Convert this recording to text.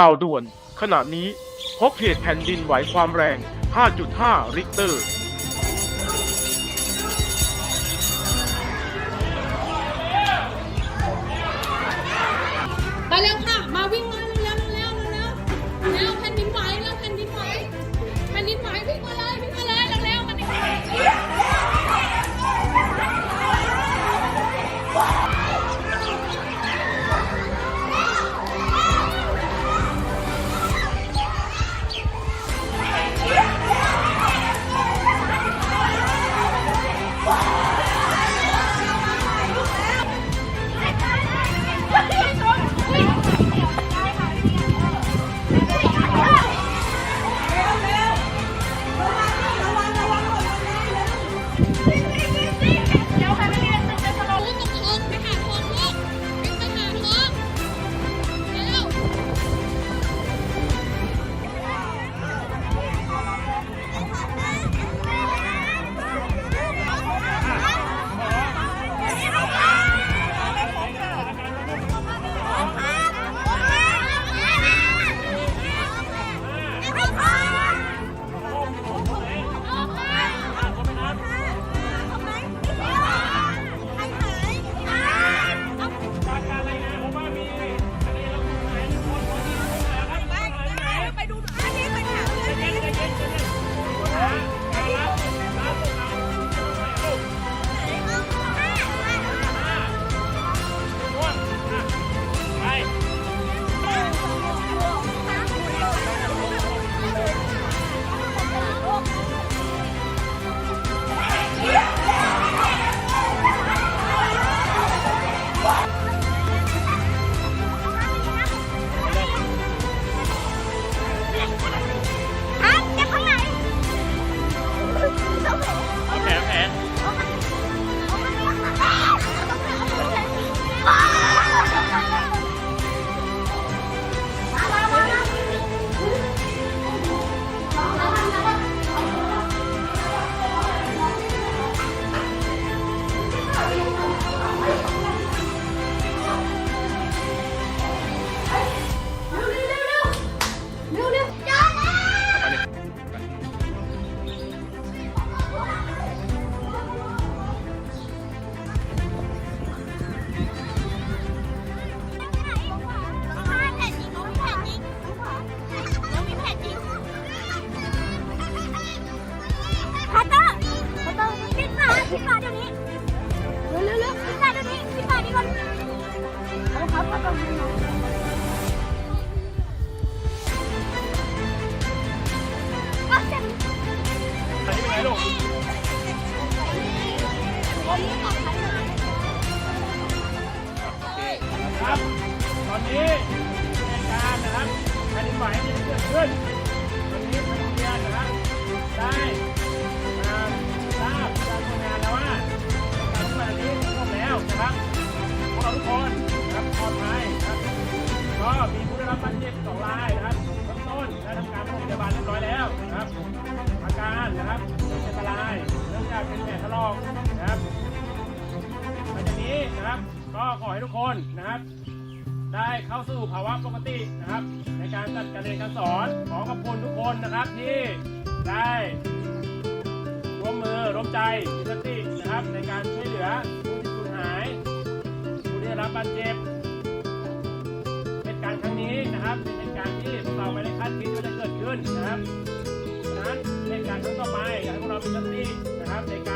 ข่าวด่วน ขณะนี้พบเหตุแผ่นดินไหวความแรง 5.5 ริกเตอร์ ลูกครับ ตอนนี้ในการนะครับแผ่นดินไหวที่เกิดขึ้นวันนี้ทางโรงเรียนนะครับได้ ทุกคนนะครับ ได้เข้าสู่ภาวะปกตินะครับ ในการจัดการเรียนการสอนขอขอบคุณทุกคนนะครับที่ได้ร่วมมือร่วมใจมีสตินะครับ ในการช่วยเหลือผู้ที่สูญหายผู้ที่ได้รับบาดเจ็บเหตุการณ์ครั้งนี้นะครับเป็นเหตุการณ์ที่พวกเราไม่ได้คาดคิดว่าจะเกิดขึ้นนะครับฉะนั้นเหตุการณ์ครั้งต่อไปอยากให้พวกเรามีสตินะครับในการ